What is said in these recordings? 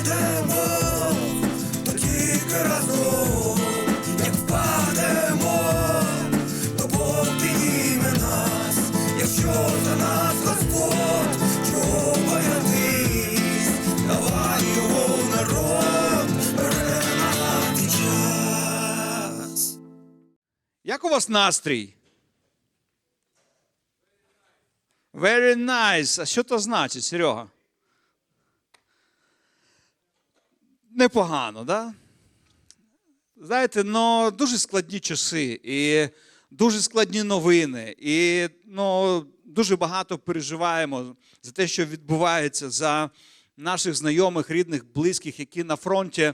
йдемо, то тільки разом, як впадемо, то Бог нас, якщо за нас Господь, чого боятись, давай його народ, перемагати час. Як у вас настрій? Very nice. А що то значить, Серега? Непогано, да? Знаєте, ну, дуже складні часи і дуже складні новини. І ну, дуже багато переживаємо за те, що відбувається, за наших знайомих, рідних, близьких, які на фронті.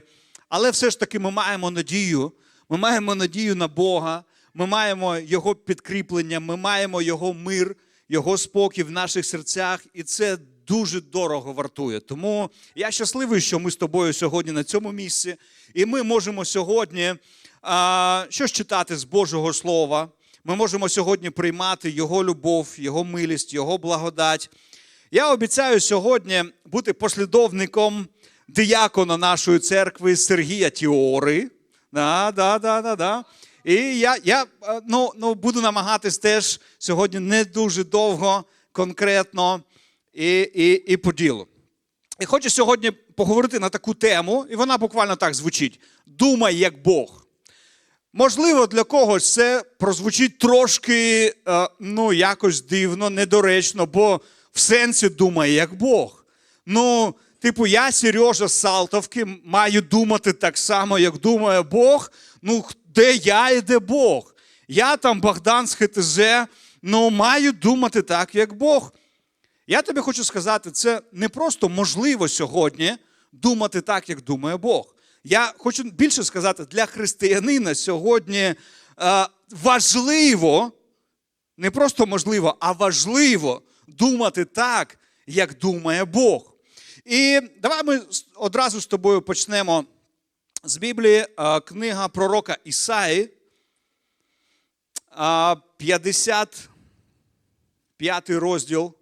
Але все ж таки ми маємо надію. Ми маємо надію на Бога, ми маємо Його підкріплення, ми маємо Його мир, Його спокій в наших серцях, і це дуже дорого вартує. Тому я щасливий, що ми з тобою сьогодні на цьому місці, і ми можемо сьогодні а, щось читати з Божого Слова. Ми можемо сьогодні приймати Його любов, Його милість, Його благодать. Я обіцяю сьогодні бути послідовником диякона нашої церкви Сергія Тіори. Да, да, да, да, да. І я, я е, ну, ну, буду намагатись теж сьогодні не дуже довго, конкретно і, і, і по ділу. І хочу сьогодні поговорити на таку тему, і вона буквально так звучить: Думай як Бог. Можливо, для когось це прозвучить трошки е, ну, якось дивно, недоречно, бо в сенсі думає як Бог. Ну, типу, я, Сережа Салтовки, маю думати так само, як думає Бог. Ну, де я і де Бог? Я там Богдан з ХТЗ, ну маю думати так, як Бог. Я тобі хочу сказати, це не просто можливо сьогодні думати так, як думає Бог. Я хочу більше сказати, для християнина сьогодні е, важливо, не просто можливо, а важливо думати так, як думає Бог. І давай ми одразу з тобою почнемо з Біблії, е, книга пророка Ісаї, е, 55 розділ.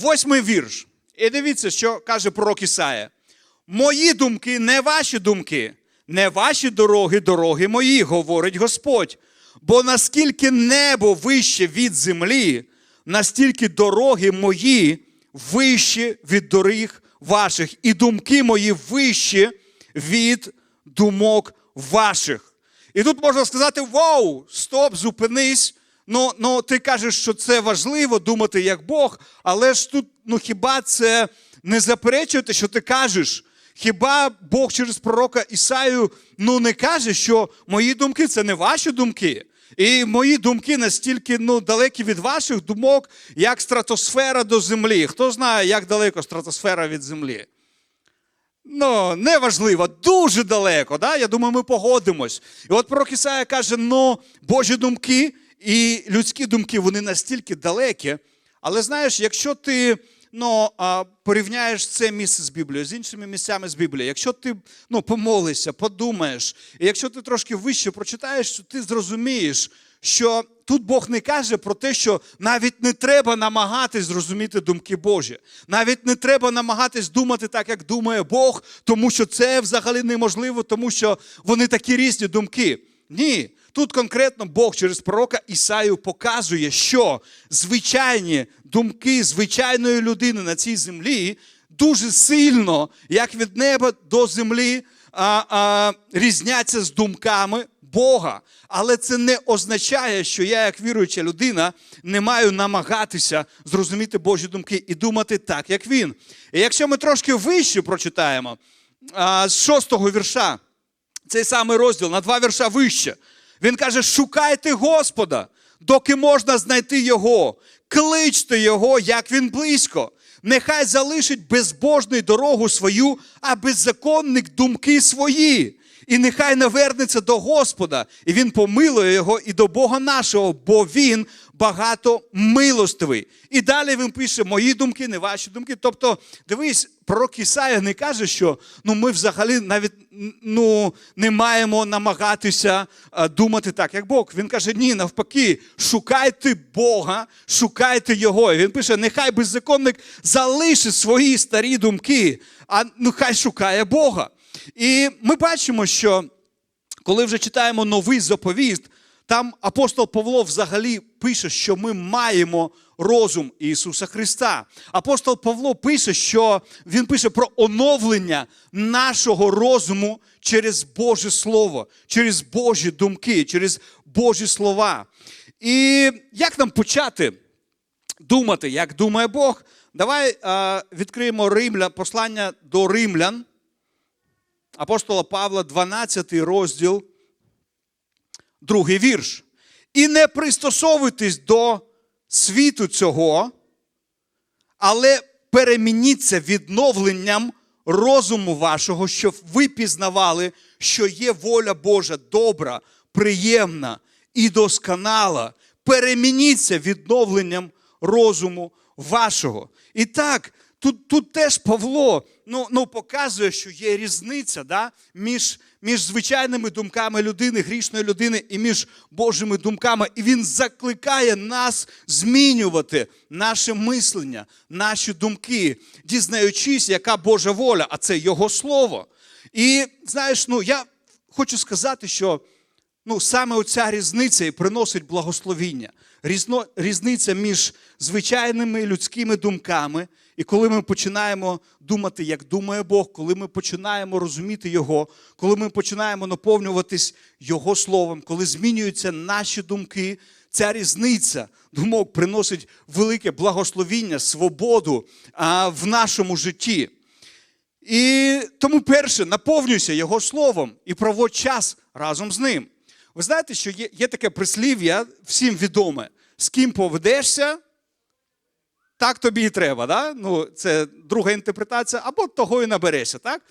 Восьмий вірш. І дивіться, що каже пророк Ісая. Мої думки не ваші думки, не ваші дороги, дороги мої, говорить Господь. Бо наскільки небо вище від землі, настільки дороги мої вищі від доріг ваших, і думки мої вищі від думок ваших. І тут можна сказати: вау, стоп, зупинись. Ну, ну ти кажеш, що це важливо думати як Бог, але ж тут, ну хіба це не заперечуєте, що ти кажеш? Хіба Бог через пророка Ісаю ну, не каже, що мої думки це не ваші думки? І мої думки настільки ну, далекі від ваших думок, як стратосфера до землі. Хто знає, як далеко стратосфера від землі? Ну, неважливо, дуже далеко. Да? Я думаю, ми погодимось. І от пророк Ісая каже: ну, Божі думки і людські думки вони настільки далекі. Але знаєш, якщо ти ну, порівняєш це місце з Біблією, з іншими місцями з Біблії, якщо ти ну, помолишся, подумаєш, і якщо ти трошки вище прочитаєш, то ти зрозумієш, що тут Бог не каже про те, що навіть не треба намагатись зрозуміти думки Божі. Навіть не треба намагатись думати так, як думає Бог, тому що це взагалі неможливо, тому що вони такі різні думки. Ні. Тут конкретно Бог через пророка Ісаю показує, що звичайні думки звичайної людини на цій землі дуже сильно, як від неба до землі, а, а, різняться з думками Бога. Але це не означає, що я, як віруюча людина, не маю намагатися зрозуміти Божі думки і думати так, як він. І якщо ми трошки вище прочитаємо а, з шостого вірша, цей самий розділ на два вірша вище. Він каже: шукайте Господа, доки можна знайти Його, кличте Його, як він близько. Нехай залишить безбожний дорогу свою, а беззаконник думки свої. І нехай навернеться до Господа, і він помилує його і до Бога нашого, бо він багато милостивий. І далі він пише: мої думки, не ваші думки. Тобто, дивись, пророк Ісая не каже, що ну, ми взагалі навіть ну, не маємо намагатися думати так, як Бог. Він каже, ні, навпаки, шукайте Бога, шукайте Його. І він пише: нехай беззаконник залишить свої старі думки, а ну хай шукає Бога. І ми бачимо, що коли вже читаємо новий заповіт, там апостол Павло взагалі пише, що ми маємо розум Ісуса Христа. Апостол Павло пише, що він пише про оновлення нашого розуму через Боже Слово, через Божі думки, через Божі слова. І як нам почати думати, як думає Бог? Давай е, відкриємо Римля, послання до римлян апостола Павла, 12 розділ, другий вірш. І не пристосовуйтесь до світу цього, але перемініться відновленням розуму вашого, щоб ви пізнавали, що є воля Божа добра, приємна і досконала. Перемініться відновленням розуму вашого. І так, тут, тут теж Павло ну, ну, показує, що є різниця да, між, між звичайними думками людини, грішної людини і між Божими думками. І він закликає нас змінювати наше мислення, наші думки, дізнаючись, яка Божа воля, а це Його слово. І знаєш, ну я хочу сказати, що ну, саме оця різниця і приносить благословіння. Різно, різниця між звичайними людськими думками, і коли ми починаємо думати, як думає Бог, коли ми починаємо розуміти Його, коли ми починаємо наповнюватись Його Словом, коли змінюються наші думки, ця різниця думок приносить велике благословіння, свободу а, в нашому житті. І тому, перше, наповнюйся Його словом і проводь час разом з ним. Ви знаєте, що є, є таке прислів'я, всім відоме, з ким поведешся, так тобі і треба. Да? Ну, це друга інтерпретація, або того і наберешся, так?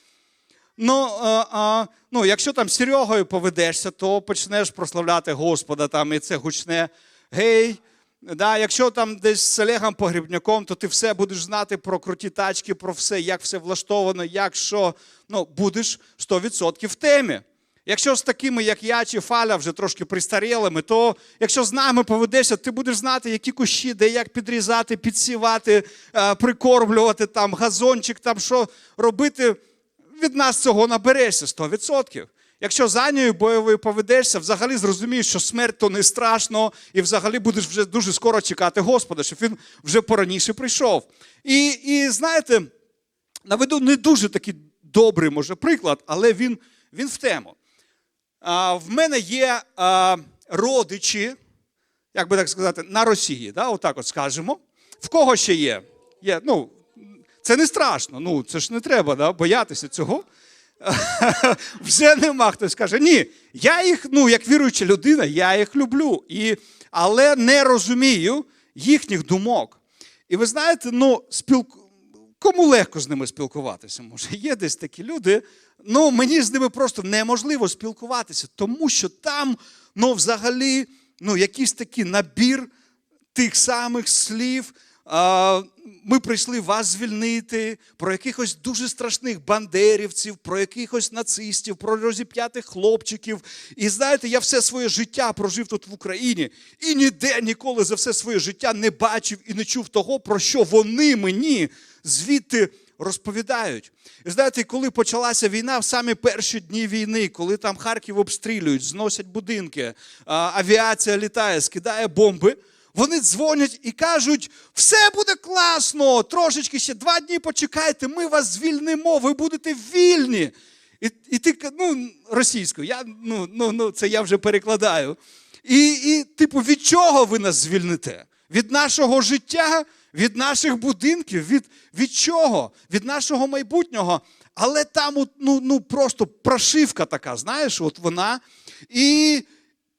Ну, а, а, ну, якщо там з Серегою поведешся, то почнеш прославляти Господа, там, і це гучне гей. Да, якщо там десь з Олегом Погрібняком, то ти все будеш знати про круті тачки, про все, як все влаштовано, як що. Ну, будеш 100% в темі. Якщо з такими, як я чи Фаля, вже трошки пристарілими, то якщо з нами поведешся, ти будеш знати, які кущі, де як підрізати, підсівати, е, прикормлювати, там, газончик, там що робити. Від нас цього наберешся 100%. Якщо за Анією бойовою поведешся, взагалі зрозумієш, що смерть то не страшно, і взагалі будеш вже дуже скоро чекати Господа, щоб він вже пораніше прийшов. І, і знаєте, наведу не дуже такий добрий, може, приклад, але він, він в тему. В мене є родичі, як би так сказати, на Росії, да, отак от скажемо. В кого ще є? є ну, це не страшно, ну це ж не треба да, боятися цього. Вже нема хтось каже, ні, я їх, ну, як віруюча людина, я їх люблю, і, але не розумію їхніх думок. І ви знаєте, ну, спілку... кому легко з ними спілкуватися? Може, є десь такі люди. Ну, мені з ними просто неможливо спілкуватися, тому що там, ну, взагалі, ну, якийсь такий набір тих самих слів. Ми прийшли вас звільнити про якихось дуже страшних бандерівців, про якихось нацистів, про розіп'ятих хлопчиків. І знаєте, я все своє життя прожив тут в Україні і ніде ніколи за все своє життя не бачив і не чув того, про що вони мені звідти розповідають. І знаєте, коли почалася війна, в самі перші дні війни, коли там Харків обстрілюють, зносять будинки, авіація літає, скидає бомби. Вони дзвонять і кажуть, все буде класно, трошечки ще два дні почекайте, ми вас звільнимо, ви будете вільні. І і ти ну, російською, я, ну, ну, ну, це я вже перекладаю. І, і, типу, від чого ви нас звільните? Від нашого життя, від наших будинків, від, від чого? Від нашого майбутнього. Але там ну, ну, просто прошивка така, знаєш, от вона. І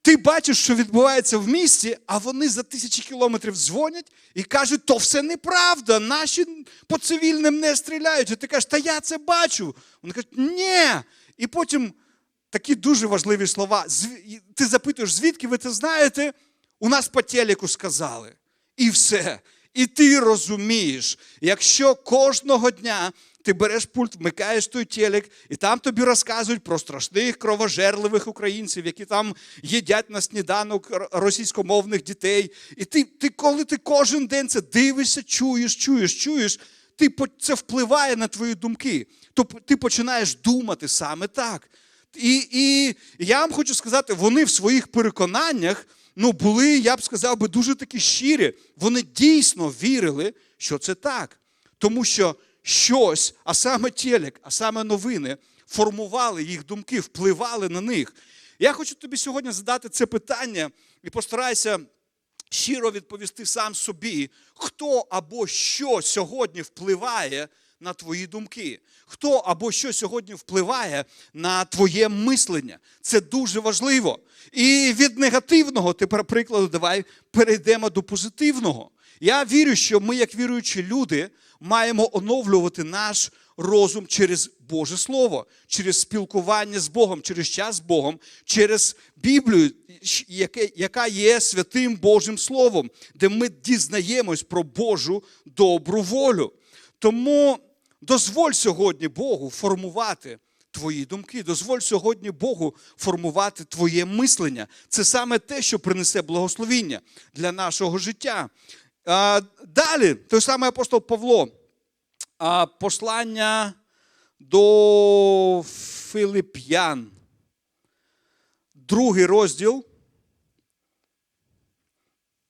ти бачиш, що відбувається в місті, а вони за тисячі кілометрів дзвонять і кажуть, то все неправда, наші по цивільним не стріляють. І ти кажеш, та я це бачу. Вони кажуть, ні. І потім такі дуже важливі слова. Ти запитуєш, звідки ви це знаєте? У нас по телеку сказали. І все. І ти розумієш, якщо кожного дня ти береш пульт, вмикаєш той телек, і там тобі розказують про страшних кровожерливих українців, які там їдять на сніданок російськомовних дітей. І ти, ти коли ти кожен день це дивишся, чуєш, чуєш, чуєш, ти, це впливає на твої думки. Тобто ти починаєш думати саме так. І, і я вам хочу сказати, вони в своїх переконаннях ну, були, я б сказав би, дуже такі щирі. Вони дійсно вірили, що це так. Тому що щось, а саме телек, а саме новини, формували їх думки, впливали на них. Я хочу тобі сьогодні задати це питання і постарайся щиро відповісти сам собі, хто або що сьогодні впливає на твої думки, хто або що сьогодні впливає на твоє мислення. Це дуже важливо. І від негативного, тепер прикладу, давай перейдемо до позитивного. Я вірю, що ми, як віруючі люди, маємо оновлювати наш розум через Боже Слово, через спілкування з Богом, через час з Богом, через Біблію, яка є святим Божим Словом, де ми дізнаємось про Божу добру волю. Тому дозволь сьогодні Богу формувати твої думки, дозволь сьогодні Богу формувати твоє мислення. Це саме те, що принесе благословіння для нашого життя. Далі, той самий апостол Павло, послання до Филип'ян, другий розділ,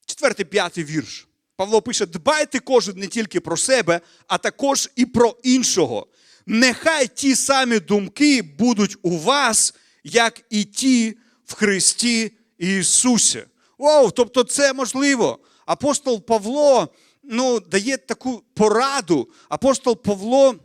четвертий, п'ятий вірш. Павло пише: дбайте кожен не тільки про себе, а також і про іншого. Нехай ті самі думки будуть у вас, як і ті в Христі Ісусі. Вау, тобто це можливо. Апостол Павло ну, дає таку пораду. Апостол Павло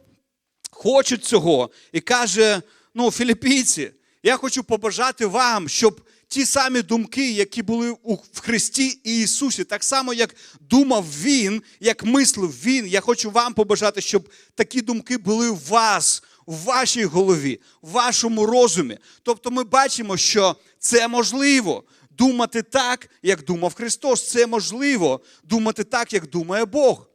хоче цього і каже: ну, філіппійці, я хочу побажати вам, щоб ті самі думки, які були в Христі і Ісусі, так само, як думав Він, як мислив Він, я хочу вам побажати, щоб такі думки були у вас, у вашій голові, в вашому розумі. Тобто ми бачимо, що це можливо. Думати так, як думав Христос. Це можливо думати так, як думає Бог.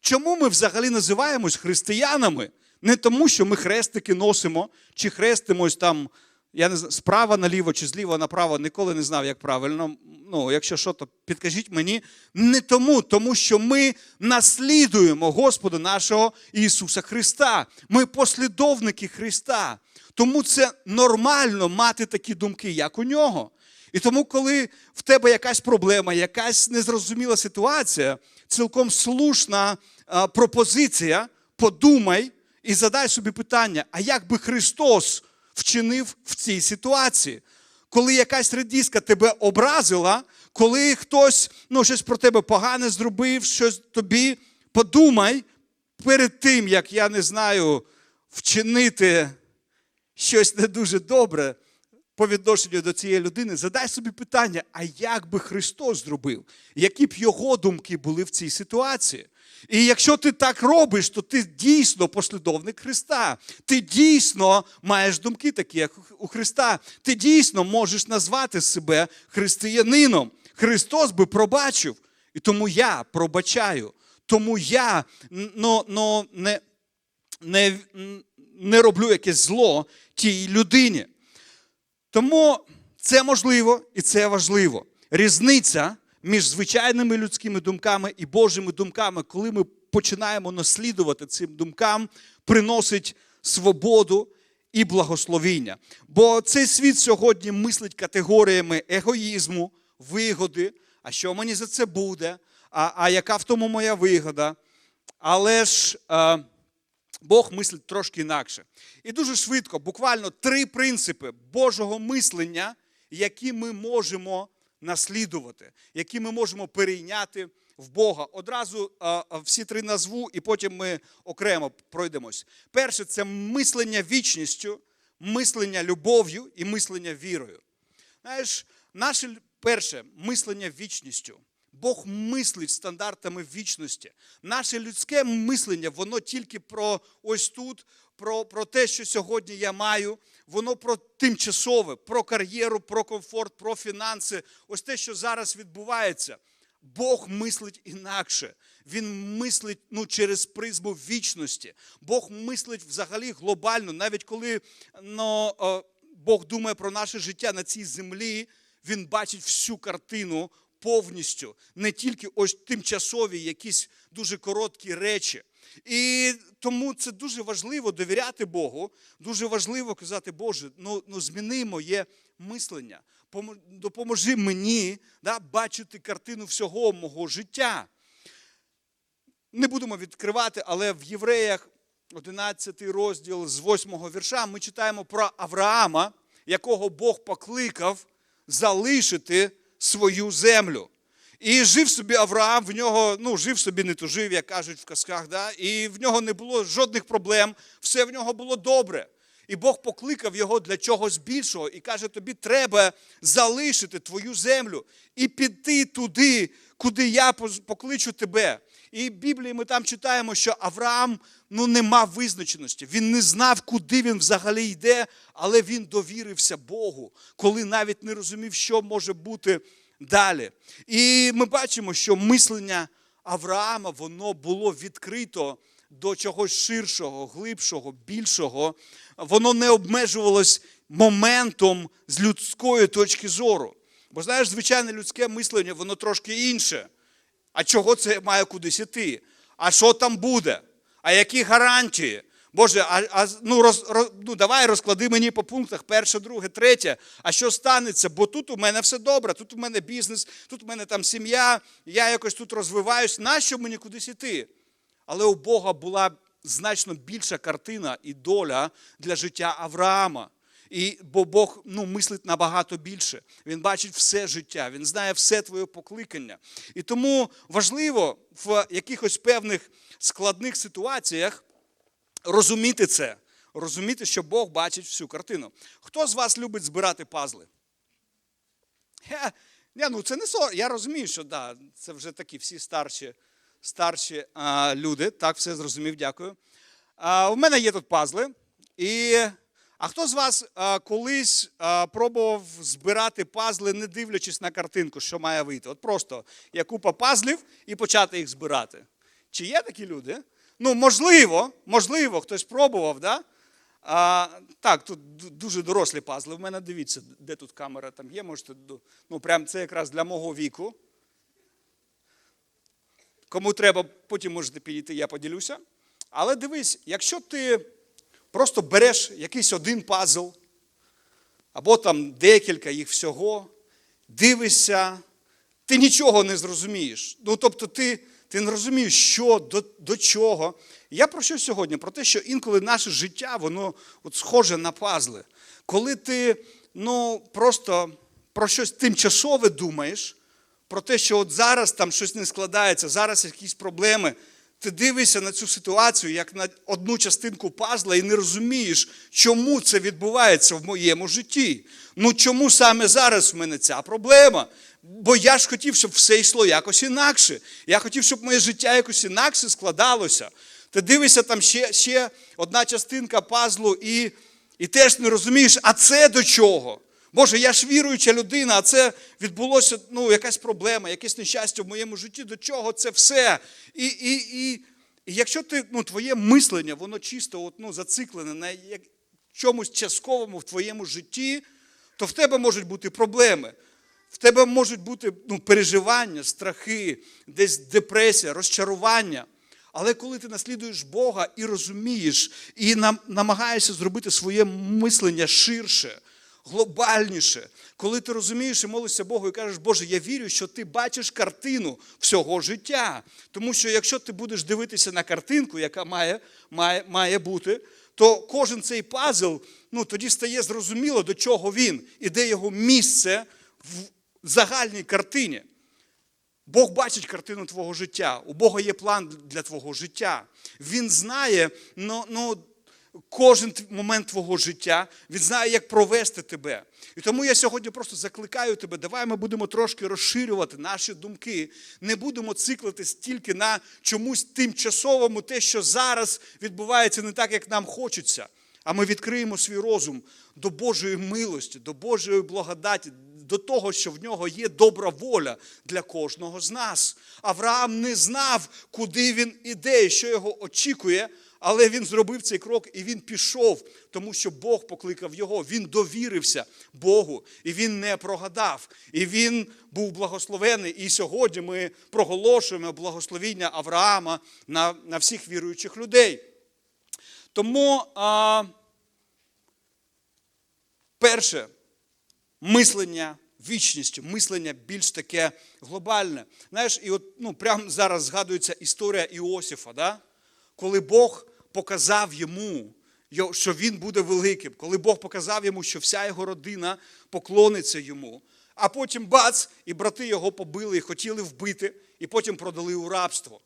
Чому ми взагалі називаємось християнами? Не тому, що ми хрестики носимо, чи хрестимось там, я не знаю, справа наліво чи зліва направо, ніколи не знав, як правильно. Ну, якщо що, то підкажіть мені. Не тому, тому що ми наслідуємо Господа нашого Ісуса Христа. Ми послідовники Христа. Тому це нормально мати такі думки, як у нього. І тому, коли в тебе якась проблема, якась незрозуміла ситуація, цілком слушна а, пропозиція, подумай і задай собі питання: а як би Христос вчинив в цій ситуації? Коли якась радіска тебе образила, коли хтось ну, щось про тебе погане зробив, щось тобі, подумай перед тим, як я не знаю, вчинити щось не дуже добре по відношенню до цієї людини, задай собі питання, а як би Христос зробив? Які б його думки були в цій ситуації? І якщо ти так робиш, то ти дійсно послідовник Христа. Ти дійсно маєш думки такі, як у Христа. Ти дійсно можеш назвати себе християнином. Христос би пробачив. І тому я пробачаю. Тому я ну, ну, не, не, не роблю якесь зло тій людині. Тому це можливо і це важливо. Різниця між звичайними людськими думками і Божими думками, коли ми починаємо наслідувати цим думкам, приносить свободу і благословіння. Бо цей світ сьогодні мислить категоріями егоїзму, вигоди. А що мені за це буде? А, а яка в тому моя вигода? Але ж. Е, Бог мислить трошки інакше. І дуже швидко, буквально три принципи Божого мислення, які ми можемо наслідувати, які ми можемо перейняти в Бога. Одразу всі три назву, і потім ми окремо пройдемось. Перше це мислення вічністю, мислення любов'ю і мислення вірою. Знаєш, наше перше мислення вічністю. Бог мислить стандартами вічності. Наше людське мислення, воно тільки про ось тут, про, про те, що сьогодні я маю, воно про тимчасове, про кар'єру, про комфорт, про фінанси. Ось те, що зараз відбувається. Бог мислить інакше. Він мислить ну, через призму вічності. Бог мислить взагалі глобально, навіть коли ну, е, Бог думає про наше життя на цій землі, він бачить всю картину повністю, не тільки ось тимчасові якісь дуже короткі речі. І тому це дуже важливо довіряти Богу, дуже важливо казати, Боже, ну, ну зміни моє мислення, допоможи мені да, бачити картину всього мого життя. Не будемо відкривати, але в Євреях 11 розділ з 8 вірша ми читаємо про Авраама, якого Бог покликав залишити свою землю. І жив собі Авраам, в нього ну, жив собі, не тужив, як кажуть в казках, да? і в нього не було жодних проблем, все в нього було добре. І Бог покликав його для чогось більшого і каже: тобі треба залишити твою землю і піти туди, куди я покличу тебе. І в Біблії ми там читаємо, що Авраам ну, не мав визначеності. Він не знав, куди він взагалі йде, але він довірився Богу, коли навіть не розумів, що може бути далі. І ми бачимо, що мислення Авраама воно було відкрито до чогось ширшого, глибшого, більшого. Воно не обмежувалось моментом з людської точки зору. Бо знаєш, звичайне людське мислення, воно трошки інше. А чого це має кудись іти? А що там буде? А які гарантії? Боже, а, а ну, роз, роз, ну давай розклади мені по пунктах перше, друге, третє. А що станеться? Бо тут у мене все добре, тут у мене бізнес, тут у мене там сім'я, я якось тут розвиваюсь. Нащо мені кудись іти? Але у Бога була значно більша картина і доля для життя Авраама. І, бо Бог ну, мислить набагато більше. Він бачить все життя, він знає все твоє покликання. І тому важливо в якихось певних складних ситуаціях розуміти це, розуміти, що Бог бачить всю картину. Хто з вас любить збирати пазли? Я, я, ну, це не сор. Я розумію, що да, це вже такі всі старші, старші а, люди. Так, все зрозумів, дякую. А, у мене є тут пазли. І, а хто з вас а, колись а, пробував збирати пазли, не дивлячись на картинку, що має вийти? От просто є купа пазлів і почати їх збирати. Чи є такі люди? Ну, можливо, можливо, хтось пробував, да? А, так, тут дуже дорослі пазли. В мене дивіться, де тут камера там є, можете. Ну, прям це якраз для мого віку. Кому треба, потім можете підійти, я поділюся. Але дивись, якщо ти просто береш якийсь один пазл, або там декілька їх всього, дивишся, ти нічого не зрозумієш. Ну, тобто, ти, ти не розумієш, що до, до чого. Я про що сьогодні? Про те, що інколи наше життя, воно от схоже на пазли. Коли ти ну, просто про щось тимчасове думаєш, про те, що от зараз там щось не складається, зараз якісь проблеми. Ти дивишся на цю ситуацію як на одну частинку пазла і не розумієш, чому це відбувається в моєму житті. Ну чому саме зараз в мене ця проблема? Бо я ж хотів, щоб все йшло якось інакше. Я хотів, щоб моє життя якось інакше складалося. Ти дивишся там ще, ще одна частинка пазлу, і, і теж не розумієш, а це до чого? Боже, я ж віруюча людина, а це відбулося ну, якась проблема, якесь нещастя в моєму житті. До чого це все? І, і, і, і якщо ти, ну, твоє мислення, воно чисто от, ну, зациклене на чомусь частковому в твоєму житті, то в тебе можуть бути проблеми. В тебе можуть бути ну, переживання, страхи, десь депресія, розчарування. Але коли ти наслідуєш Бога і розумієш, і нам, намагаєшся зробити своє мислення ширше, глобальніше, коли ти розумієш і молишся Богу і кажеш, Боже, я вірю, що ти бачиш картину всього життя. Тому що якщо ти будеш дивитися на картинку, яка має, має, має бути, то кожен цей пазл ну, тоді стає зрозуміло, до чого він і де його місце в загальній картині. Бог бачить картину твого життя. У Бога є план для твого життя. Він знає, ну, ну, кожен момент твого життя, він знає, як провести тебе. І тому я сьогодні просто закликаю тебе, давай ми будемо трошки розширювати наші думки, не будемо циклитись тільки на чомусь тимчасовому, те, що зараз відбувається не так, як нам хочеться. А ми відкриємо свій розум до Божої милості, до Божої благодаті, до того, що в нього є добра воля для кожного з нас. Авраам не знав, куди він іде що його очікує, але він зробив цей крок і він пішов, тому що Бог покликав його. Він довірився Богу, і він не прогадав. І він був благословений. І сьогодні ми проголошуємо благословіння Авраама на, на всіх віруючих людей. Тому а, перше мислення вічністю, мислення більш таке глобальне. Знаєш, і от ну, прямо зараз згадується історія Іосифа, да? коли Бог показав йому, що він буде великим, коли Бог показав йому, що вся його родина поклониться йому. А потім бац, і брати його побили і хотіли вбити, і потім продали у рабство.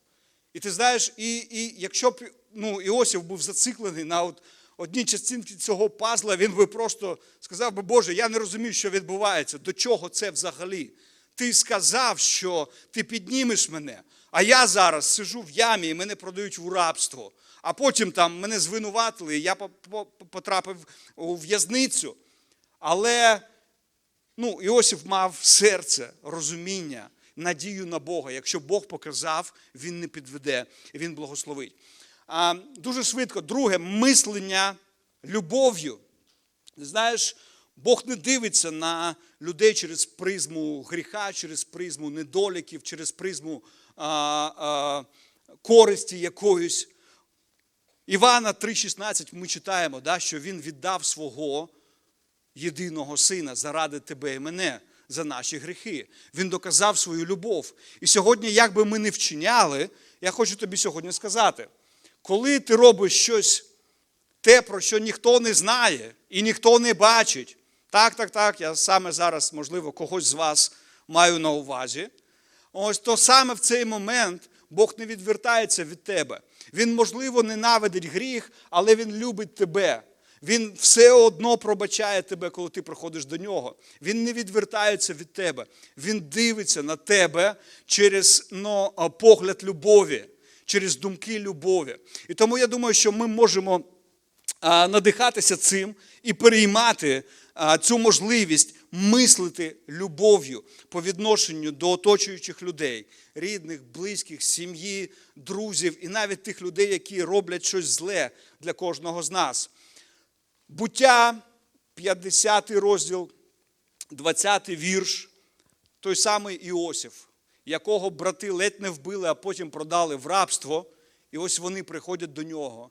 І ти знаєш, і, і якщо б ну, Іосиф був зациклений на от одній частинці цього пазла, він би просто сказав би, Боже, я не розумію, що відбувається, до чого це взагалі. Ти сказав, що ти піднімеш мене, а я зараз сижу в ямі і мене продають в рабство. А потім там мене звинуватили, я по- по- потрапив у в'язницю. Але ну, Іосиф мав серце, розуміння, надію на Бога. Якщо Бог показав, він не підведе, він благословить. А, дуже швидко. Друге, мислення любов'ю. Знаєш, Бог не дивиться на людей через призму гріха, через призму недоліків, через призму а, а, користі якоїсь. Івана 3,16 ми читаємо, да, що він віддав свого єдиного сина заради тебе і мене, за наші гріхи. Він доказав свою любов. І сьогодні, як би ми не вчиняли, я хочу тобі сьогодні сказати, коли ти робиш щось те, про що ніхто не знає і ніхто не бачить, так, так, так, я саме зараз, можливо, когось з вас маю на увазі. Ось то саме в цей момент Бог не відвертається від тебе. Він, можливо, ненавидить гріх, але Він любить тебе. Він все одно пробачає тебе, коли ти приходиш до нього. Він не відвертається від тебе. Він дивиться на тебе через ну, погляд любові, через думки любові. І тому я думаю, що ми можемо надихатися цим і переймати цю можливість мислити любов'ю по відношенню до оточуючих людей, рідних, близьких, сім'ї, друзів і навіть тих людей, які роблять щось зле для кожного з нас. Буття, 50 розділ, 20 вірш, той самий Іосиф, якого брати ледь не вбили, а потім продали в рабство. І ось вони приходять до нього.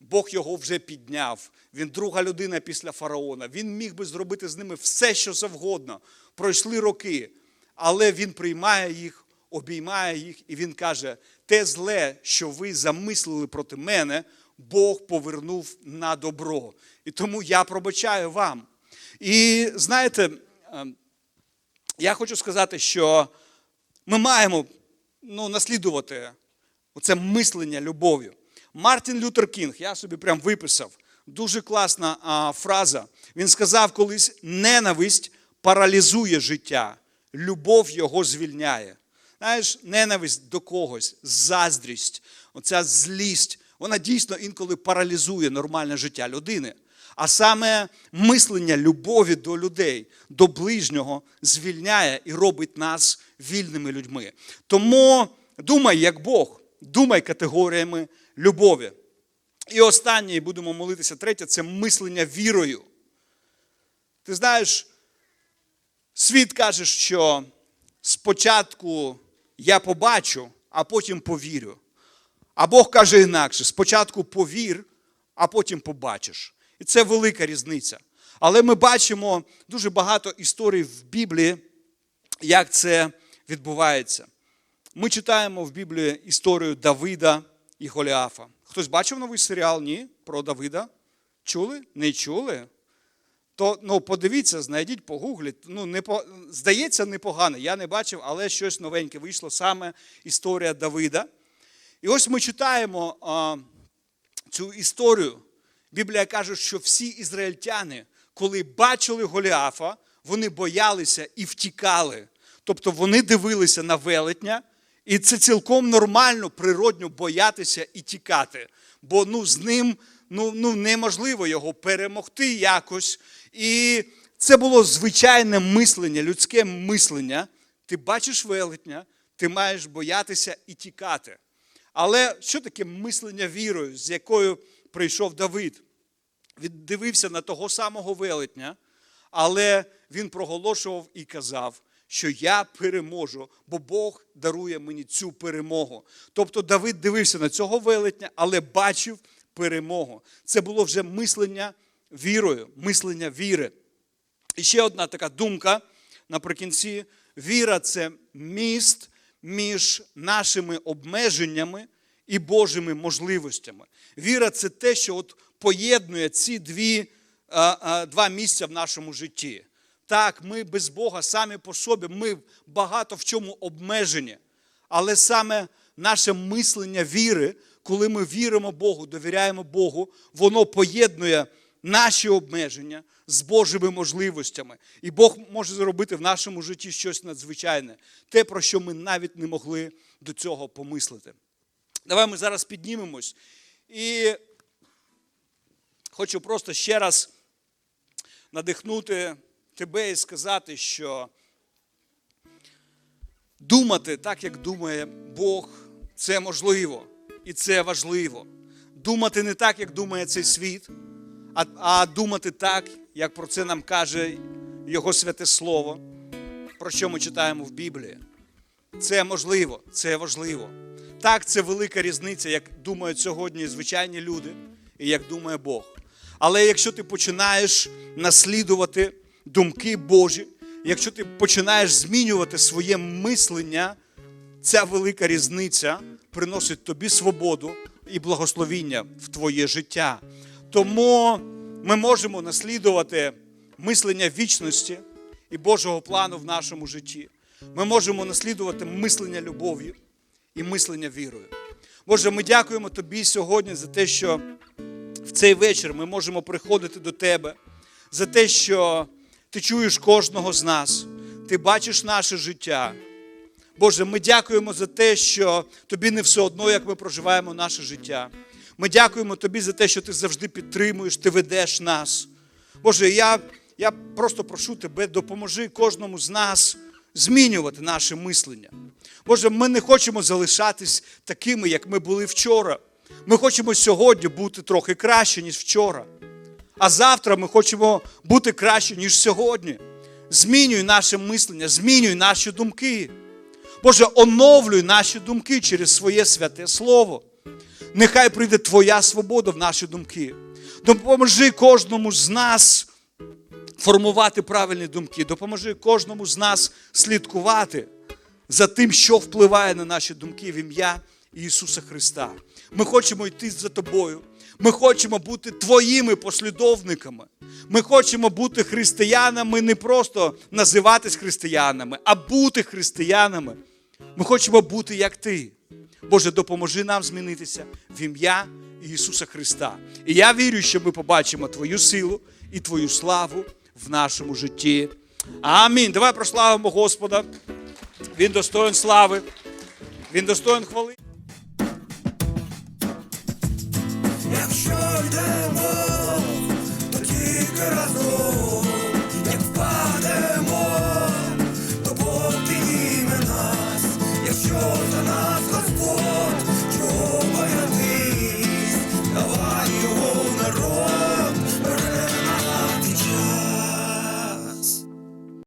Бог його вже підняв. Він друга людина після фараона. Він міг би зробити з ними все, що завгодно. Пройшли роки, але він приймає їх, обіймає їх, і він каже: те зле, що ви замислили проти мене, Бог повернув на добро. І тому я пробачаю вам. І знаєте, ем, я хочу сказати, що ми маємо ну, наслідувати оце мислення любов'ю. Мартін Лютер Кінг, я собі прям виписав, дуже класна а, фраза. Він сказав колись: ненависть паралізує життя, любов його звільняє. Знаєш, ненависть до когось, заздрість, оця злість, вона дійсно інколи паралізує нормальне життя людини. А саме мислення любові до людей, до ближнього звільняє і робить нас вільними людьми. Тому думай як Бог, думай категоріями любові. І останнє, і будемо молитися, третє це мислення вірою. Ти знаєш, світ каже, що спочатку я побачу, а потім повірю. А Бог каже інакше: спочатку повір, а потім побачиш. І це велика різниця. Але ми бачимо дуже багато історій в Біблії, як це відбувається. Ми читаємо в Біблії історію Давида і Голіафа. Хтось бачив новий серіал? Ні? Про Давида? Чули? Не чули? То ну, подивіться, знайдіть, погугліть. Ну, не по... Здається, непогано. Я не бачив, але щось новеньке вийшло саме історія Давида. І ось ми читаємо а, цю історію. Біблія каже, що всі ізраїльтяни, коли бачили Голіафа, вони боялися і втікали. Тобто вони дивилися на велетня, і це цілком нормально, природньо боятися і тікати. Бо ну, з ним ну, ну, неможливо його перемогти якось. І це було звичайне мислення, людське мислення. Ти бачиш велетня, ти маєш боятися і тікати. Але що таке мислення вірою, з якою прийшов Давид? Він дивився на того самого велетня, але він проголошував і казав, що я переможу, бо Бог дарує мені цю перемогу. Тобто Давид дивився на цього велетня, але бачив перемогу. Це було вже мислення вірою, мислення віри. І ще одна така думка наприкінці: віра це міст між нашими обмеженнями і Божими можливостями. Віра це те, що от поєднує ці дві, два місця в нашому житті. Так, ми без Бога самі по собі, ми багато в чому обмежені. Але саме наше мислення віри, коли ми віримо Богу, довіряємо Богу, воно поєднує наші обмеження з Божими можливостями. І Бог може зробити в нашому житті щось надзвичайне, те, про що ми навіть не могли до цього помислити. Давай ми зараз піднімемось. І хочу просто ще раз надихнути тебе і сказати, що думати так, як думає Бог, це можливо і це важливо. Думати не так, як думає цей світ, а, а думати так, як про це нам каже Його святе Слово, про що ми читаємо в Біблії. Це можливо, це важливо. Так, це велика різниця, як думають сьогодні звичайні люди і як думає Бог. Але якщо ти починаєш наслідувати думки Божі, якщо ти починаєш змінювати своє мислення, ця велика різниця приносить тобі свободу і благословіння в твоє життя. Тому ми можемо наслідувати мислення вічності і Божого плану в нашому житті. Ми можемо наслідувати мислення любов'ю і мислення вірою. Боже, ми дякуємо Тобі сьогодні за те, що в цей вечір ми можемо приходити до Тебе, за те, що Ти чуєш кожного з нас, Ти бачиш наше життя. Боже, ми дякуємо за те, що Тобі не все одно, як ми проживаємо наше життя. Ми дякуємо Тобі за те, що Ти завжди підтримуєш, Ти ведеш нас. Боже, я, я просто прошу Тебе, допоможи кожному з нас змінювати наше мислення. Боже, ми не хочемо залишатись такими, як ми були вчора. Ми хочемо сьогодні бути трохи краще, ніж вчора. А завтра ми хочемо бути краще, ніж сьогодні. Змінюй наше мислення, змінюй наші думки. Боже, оновлюй наші думки через своє святе Слово. Нехай прийде Твоя свобода в наші думки. Допоможи кожному з нас формувати правильні думки. Допоможи кожному з нас слідкувати за тим, що впливає на наші думки в ім'я Ісуса Христа. Ми хочемо йти за тобою. Ми хочемо бути твоїми послідовниками. Ми хочемо бути християнами, не просто називатись християнами, а бути християнами. Ми хочемо бути як ти. Боже, допоможи нам змінитися в ім'я Ісуса Христа. І я вірю, що ми побачимо Твою силу і Твою славу в нашому житті. Амінь. Давай прославимо Господа. Він достоин слави, Він достоин хвали. Якщо йдемо, то тільки разом.